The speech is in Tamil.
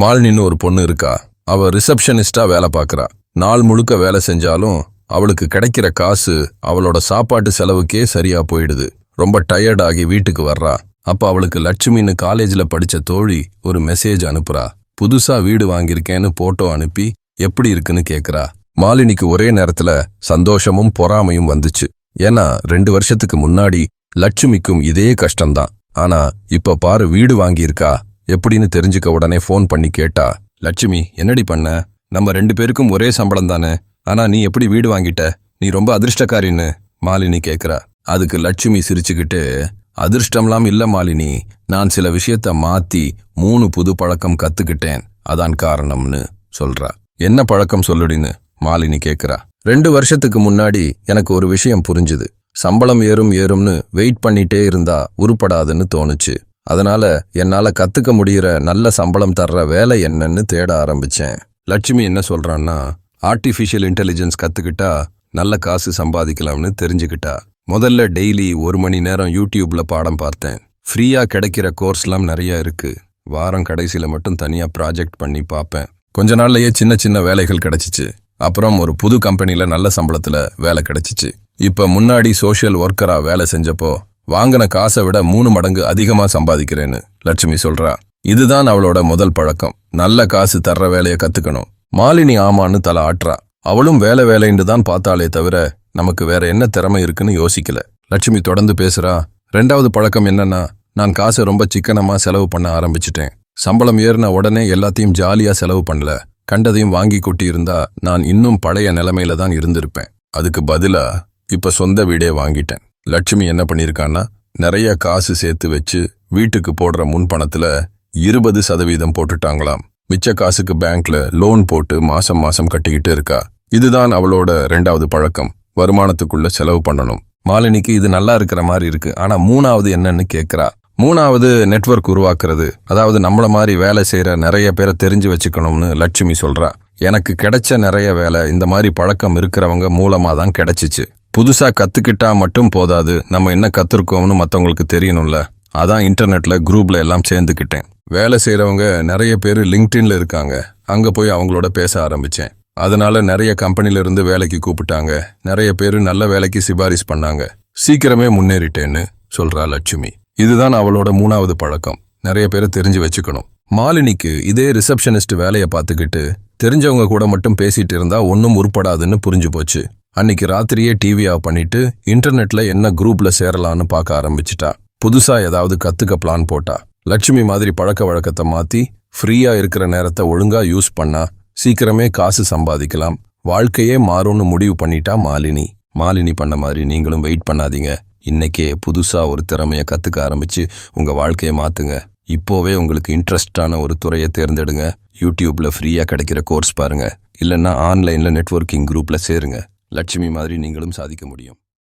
மாலினின்னு ஒரு பொண்ணு இருக்கா. அவ ரிசப்ஷனிஸ்டா வேலை பார்க்குறா. நாள் முழுக்க வேலை செஞ்சாலும் அவளுக்கு கிடைக்கிற காசு அவளோட சாப்பாட்டு செலவுக்கே சரியா போயிடுது. ரொம்ப டயர்ட் ஆகி வீட்டுக்கு வர்றா. அப்ப அவளுக்கு லட்சுமின்னு காலேஜ்ல படிச்ச தோழி ஒரு மெசேஜ் அனுப்புறா. புதுசா வீடு வாங்கியிருக்கேன்னு போட்டோ அனுப்பி எப்படி இருக்குன்னு கேக்குறா. மாலினிக்கு ஒரே நேரத்துல சந்தோஷமும் பொறாமையும் வந்துச்சு. ஏன்னா ரெண்டு வருஷத்துக்கு முன்னாடி லட்சுமிக்கும் இதே கஷ்டம்தான். ஆனா இப்ப பாரு வீடு வாங்கியிருக்கா. எப்படின்னு தெரிஞ்சுக்க உடனே ஃபோன் பண்ணி கேட்டா லட்சுமி என்னடி பண்ண? நம்ம ரெண்டு பேருக்கும் ஒரே சம்பளம் தானே? ஆனா நீ எப்படி வீடு வாங்கிட்ட? நீ ரொம்ப அதிர்ஷ்டக்காரின்னு. மாலினி கேக்குறா. அதுக்கு லட்சுமி சிரிச்சுக்கிட்டு அதிர்ஷ்டம்லாம் இல்ல மாலினி. நான் சில விஷயத்த மாத்தி மூணு புது பழக்கம் கத்துக்கிட்டேன். அதான் காரணம்னு சொல்றா. என்ன பழக்கம் சொல்லுடின்னு? மாலினி கேக்குறா. ரெண்டு வருஷத்துக்கு முன்னாடி எனக்கு ஒரு விஷயம் புரிஞ்சுது. சம்பளம் ஏறும் ஏறும்னு வெயிட் பண்ணிட்டே இருந்தா உருப்படாதுன்னு தோணுச்சு. அதனால என்னால கத்துக்க முடியிற நல்ல சம்பளம் தர்ற வேலை என்னன்னு தேட ஆரம்பிச்சேன். லட்சுமி என்ன சொல்றான்னா ஆர்டிஃபிஷியல் இன்டெலிஜென்ஸ் கத்துக்கிட்டா நல்ல காசு சம்பாதிக்கலாம்னு தெரிஞ்சுக்கிட்டா. முதல்ல டெய்லி ஒரு மணி நேரம் யூடியூப்ல பாடம் பார்த்தேன். ஃப்ரீயா கிடைக்கிற கோர்ஸ்லாம் நிறைய இருக்கு. வாரம் கடைசியில் மட்டும் தனியாக ப்ராஜெக்ட் பண்ணி பார்ப்பேன். கொஞ்ச நாள்லயே சின்ன சின்ன வேலைகள் கிடைச்சிச்சு. அப்புறம் ஒரு புது கம்பெனியில் நல்ல சம்பளத்தில் வேலை கிடைச்சிச்சு. இப்போ முன்னாடி சோஷியல் ஒர்க்கராக வேலை செஞ்சப்போ வாங்கின காசை விட மூணு மடங்கு அதிகமா சம்பாதிக்கிறேன்னு லட்சுமி சொல்றா. இதுதான் அவளோட முதல் பழக்கம். நல்ல காசு தர்ற வேலையை கத்துக்கணும். மாலினி ஆமான்னு தலை ஆட்டுறா. அவளும் வேலை வேலைன்னு தான் பார்த்தாலே தவிர நமக்கு வேற என்ன திறமை இருக்குன்னு யோசிக்கல. லட்சுமி தொடர்ந்து பேசுறா. ரெண்டாவது பழக்கம் என்னன்னா நான் காசை ரொம்ப சிக்கனமா செலவு பண்ண ஆரம்பிச்சிட்டேன். சம்பளம் ஏறின உடனே எல்லாத்தையும் ஜாலியா செலவு பண்ணல. கண்டதையும் வாங்கி கொட்டி இருந்தா நான் இன்னும் பழைய நிலைமையில தான் இருந்திருப்பேன். அதுக்கு பதிலா இப்ப சொந்த வீடே வாங்கிட்டேன். லட்சுமி என்ன பண்ணியிருக்கான்னா நிறைய காசு சேர்த்து வச்சு வீட்டுக்கு போடுற முன் பணத்தில் இருபது சதவீதம் போட்டுட்டாங்களாம். மிச்ச காசுக்கு பேங்க்ல லோன் போட்டு மாசம் மாசம் கட்டிக்கிட்டு இருக்கா. இதுதான் அவளோட ரெண்டாவது பழக்கம். வருமானத்துக்குள்ள செலவு பண்ணணும். மாலினிக்கு இது நல்லா இருக்கிற மாதிரி இருக்கு. ஆனா மூணாவது என்னன்னு கேக்குறா. மூணாவது நெட்வொர்க் உருவாக்குறது. அதாவது நம்மள மாதிரி வேலை செய்யற நிறைய பேரை தெரிஞ்சு வச்சுக்கணும்னு லட்சுமி சொல்றா. எனக்கு கிடைச்ச நிறைய வேலை இந்த மாதிரி பழக்கம் இருக்கிறவங்க மூலமா தான் கிடைச்சிச்சு. புதுசாக கற்றுக்கிட்டா மட்டும் போதாது. நம்ம என்ன கற்றுருக்கோம்னு மற்றவங்களுக்கு தெரியணும்ல. அதான் இன்டர்நெட்டில் குரூப்பில் எல்லாம் சேர்ந்துக்கிட்டேன். வேலை செய்கிறவங்க நிறைய பேர் லிங்க்டின்ல இருக்காங்க. அங்கே போய் அவங்களோட பேச ஆரம்பித்தேன் அதனால நிறைய கம்பெனில இருந்து வேலைக்கு கூப்பிட்டாங்க. நிறைய பேர் நல்ல வேலைக்கு சிபாரிஸ் பண்ணாங்க. சீக்கிரமே முன்னேறிட்டேன்னு சொல்கிறா லட்சுமி. இதுதான் அவளோட மூணாவது பழக்கம். நிறைய பேரை தெரிஞ்சு வச்சுக்கணும். மாலினிக்கு இதே ரிசப்ஷனிஸ்ட் வேலையை பார்த்துக்கிட்டு தெரிஞ்சவங்க கூட மட்டும் பேசிட்டு இருந்தா ஒன்றும் உருப்படாதுன்னு புரிஞ்சு போச்சு. அன்னைக்கு ராத்திரியே டிவி ஆஃப் பண்ணிட்டு இன்டர்நெட்ல என்ன குரூப்ல சேரலான்னு பார்க்க ஆரம்பிச்சிட்டா. புதுசா ஏதாவது கத்துக்க பிளான் போட்டா. லட்சுமி மாதிரி பழக்க வழக்கத்தை மாத்தி ஃப்ரீயா இருக்கிற நேரத்தை ஒழுங்கா யூஸ் பண்ணா சீக்கிரமே காசு சம்பாதிக்கலாம். வாழ்க்கையே மாறும்னு முடிவு பண்ணிட்டா மாலினி. மாலினி பண்ண மாதிரி நீங்களும் வெயிட் பண்ணாதீங்க. இன்னைக்கே புதுசா ஒரு திறமைய கத்துக்க ஆரம்பிச்சு உங்க வாழ்க்கையை மாத்துங்க. இப்போவே உங்களுக்கு இன்ட்ரெஸ்டான ஒரு துறையை தேர்ந்தெடுங்க. யூடியூப்ல ஃப்ரீயா கிடைக்கிற கோர்ஸ் பாருங்க. இல்லைன்னா ஆன்லைன்ல நெட்வொர்க்கிங் குரூப்ல சேருங்க. லட்சுமி மாதிரி நீங்களும் சாதிக்க முடியும்.